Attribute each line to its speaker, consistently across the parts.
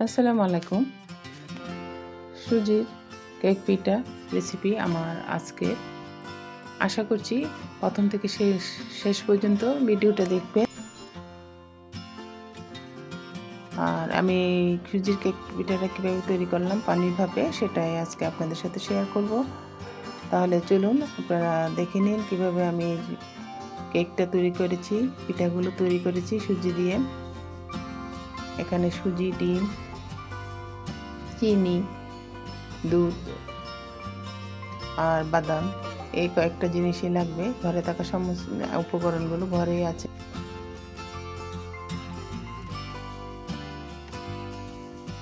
Speaker 1: আসসালামু আলাইকুম। সুজির কেক পিঠা রেসিপি আমার আজকে। আশা করছি প্রথম থেকে শেষ শেষ পর্যন্ত ভিডিওটা দেখবে আর আমি সুজির কেক পিঠাটা কীভাবে তৈরি করলাম, পানির ভাপে, সেটাই আজকে আপনাদের সাথে শেয়ার করব। তাহলে চলুন আপনারা দেখে নিন কীভাবে আমি কেকটা তৈরি করেছি, পিঠাগুলো তৈরি করেছি সুজি দিয়ে। এখানে সুজি, ডিম চিনি, দুধ আর বাদাম, এই কয়েকটা জিনিসই লাগবে। ঘরে থাকা সমস্ত উপকরণগুলো ঘরেই আছে।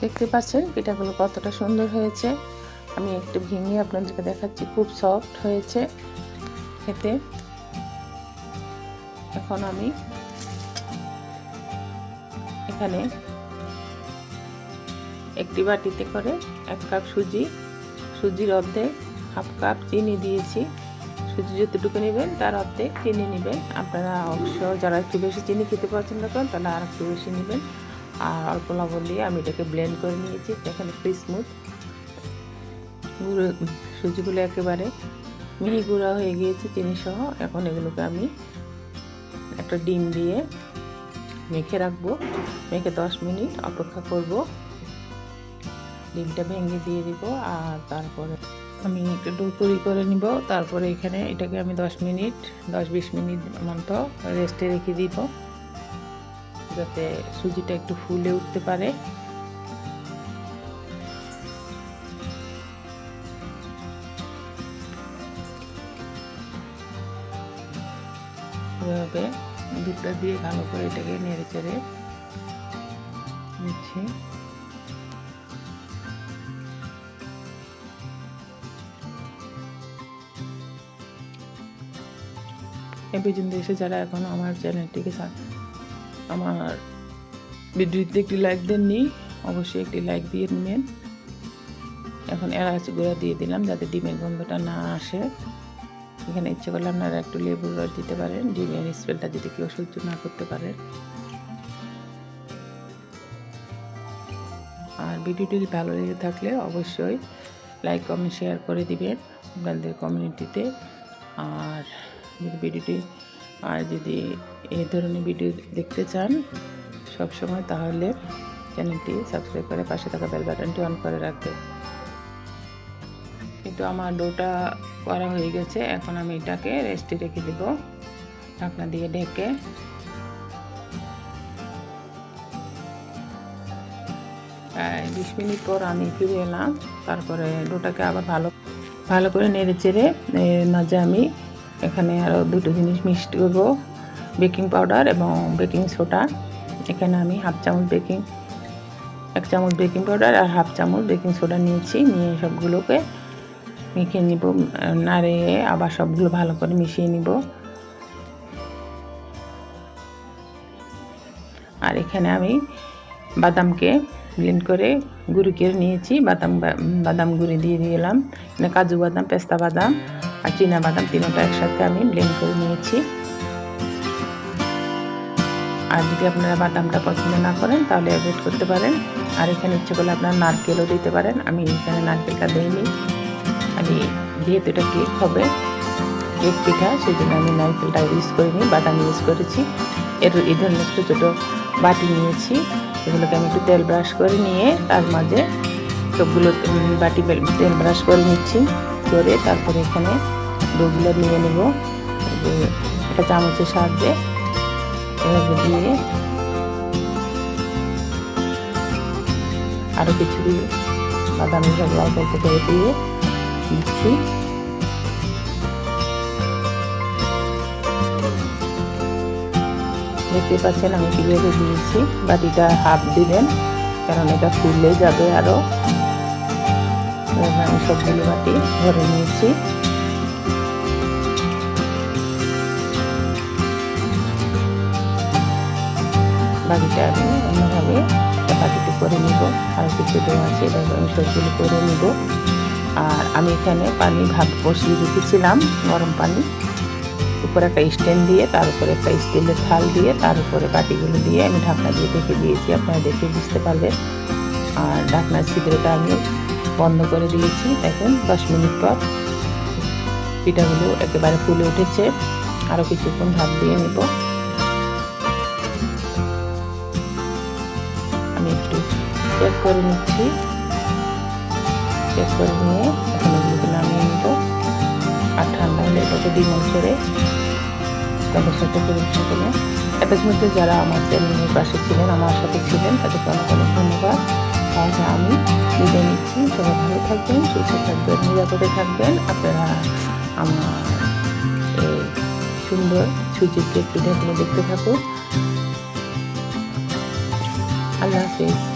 Speaker 1: দেখতে পাচ্ছেন পিঠাগুলো কতটা সুন্দর হয়েছে। আমি একটু ভেঙে আপনাদেরকে দেখাচ্ছি, খুব সফট হয়েছে খেতে। এখন আমি এখানে একটি বাটিতে করে এক কাপ সুজি, সুজির অর্ধেক হাফ কাপ চিনি দিয়েছি। সুজি যতটুকু নেবেন তার অর্ধেক চিনি নেবেন। আপনারা অবশ্য যারা একটু বেশি চিনি খেতে পছন্দ করেন তাহলে আর একটু বেশি নেবেন। আর অল্প লবণ দিয়ে আমি এটাকে ব্লেন্ড করে নিয়েছি, এখানে একটু স্মুথ গুঁড়ো, সুজিগুলো একেবারে মিহি গুঁড়া হয়ে গিয়েছে চিনি সহ এখন এগুলোকে আমি একটা ডিম দিয়ে মেখে রাখব। মেখে দশ মিনিট অপেক্ষা করব। ডিমটা ভেঙে দিয়ে দিব আর তারপরে আমি একটু ডো তৈরি করে নিব। তারপরে এখানে এটাকে আমি দশ মিনিট, দশ বিশ মিনিট মতো রেস্টে রেখে দিব, যাতে সুজিটা একটু ফুলে উঠতে পারে। এভাবে দুধটা দিয়ে ভালো করে এটাকে নেড়ে চেড়ে নিচ্ছি। পর্যন্ত এসে যারা এখনও আমার চ্যানেলটিকে আমার ভিডিওতে একটি লাইক দেননি অবশ্যই একটি লাইক দিয়ে নেবেন। এখন এলাচ গুঁড়া দিয়ে দিলাম যাতে ডিমের গন্ধটা না আসে। এখানে ইচ্ছে করলে আপনারা একটু লেবুর রস দিতে পারেন, ডিমের স্মেলটা যদি কেউ সহ্য না করতে পারেন আর ভিডিওটি ভালো লেগে থাকলে অবশ্যই লাইক কমেন্ট শেয়ার করে দিবেন আপনাদের কমিউনিটিতে আর যদি ভিডিওটি, আর যদি এই ধরনের ভিডিও দেখতে চান সব সময়, তাহলে চ্যানেলটি সাবস্ক্রাইব করে পাশে থাকা বেল বাটনটি অন করে রাখবে। কিন্তু আমার ডোটা করা হয়ে গেছে, এখন আমি এটাকে রেস্টে রেখে দেব, ঢাকনা দিয়ে ঢেকে। বিশ মিনিট পর আমি ফিরে এলাম, তারপরে ডোটাকে আবার ভালো ভালো করে নেড়ে চেড়ে মাঝে আমি এখানে আরও দুটো জিনিস মিক্সড করব বেকিং পাউডার এবং বেকিং সোডা। এখানে আমি হাফ চামচ বেকিং, এক চামচ বেকিং পাউডার আর হাফ চামচ বেকিং সোডা নিয়েছি। নিয়ে সবগুলোকে মেখে নিব নাড়ে আবার সবগুলো ভালো করে মিশিয়ে নিব। আর এখানে আমি বাদামকে ব্লেন্ড করে গুঁড়ি করে নিয়েছি। বাদাম বাদাম গুঁড়ি দিয়ে দিলাম। এখানে কাজু বাদাম, পেস্তা বাদাম আর বাদাম তিনটা একসাথে আমি ব্লেন্ড করে নিয়েছি। আর যদি আপনারা বাদামটা পছন্দ না করেন, তাহলে অ্যাভয়েড করতে পারেন। আর এখানে ইচ্ছে করলে আপনারা নারকেলও দিতে পারেন। আমি এখানে নারকেলটা দিইনি। আমি যেহেতু এটা কেক হবে কেক পিঠা সেই জন্য আমি নারকেলটা ইউজ করিনি, বাদাম ইউজ করেছি। এর এই ধরনের ছোটো ছোটো বাটি নিয়েছি। এগুলোকে আমি একটু তেল ব্রাশ করে নিয়ে তার মাঝে সবগুলো বাটি তেল ব্রাশ করে নিচ্ছি। করে তারপরে এখানে ডোগুলো নিয়ে নেব। একটা চামচের সাহায্যে এভাবে দিয়ে আরও কিছু বাদাম সব অল্প করে দিয়ে দিচ্ছি। দেখতে পাচ্ছেন আমি কীভাবে দিয়েছি? বাটিটা হাফ দিবেন, কারণ এটা ফুললে যাবে আরও আমি সবগুলো বাটি ভরে নিয়েছি। বাকিটা আমি অন্যভাবে বাকিটি করে নিব। আর কিছু দেওয়া আছে, এটা আমি সবগুলো করে নিব। আর আমি এখানে পানি ভাত বসিয়ে রেখেছিলাম, গরম পানি। উপরে একটা স্ট্যান্ড দিয়ে, তার উপরে একটা স্টিলের থাল দিয়ে, তার উপরে বাটিগুলো দিয়ে আমি ঢাকনা দিয়ে ঢেকে দিয়েছি। আপনারা দেখে বুঝতে পারবেন। আর ঢাকনার ছিদ্রটা আমি বন্ধ করে দিয়েছি। দেখুন, দশ মিনিট পর পিঠাগুলো একেবারে ফুলে উঠেছে। আরও কিছুক্ষণ ভাপ দিয়ে নেব। চেক করে নিচ্ছি। চেক করে নিয়ে এখন এগুলোকে নামিয়ে নেব। আর ঠান্ডা হলে এটাকে ডিমন ছেড়ে তাদের সাথে পরিবেশন করলেন এত মধ্যে যারা আমার চ্যানেলের পাশে ছিলেন, আমার সাথে ছিলেন, তাদেরকে অনেক অনেক ধন্যবাদ। তাহলে আমি বিদায় নিচ্ছি। সবাই ভালো থাকবেন, সুস্থ থাকবেন, নিরাপদে থাকবেন। আপনারা আমার এই সুন্দর কেক পিঠাগুলো দেখতে থাকুন। আল্লাহ হাফিজ।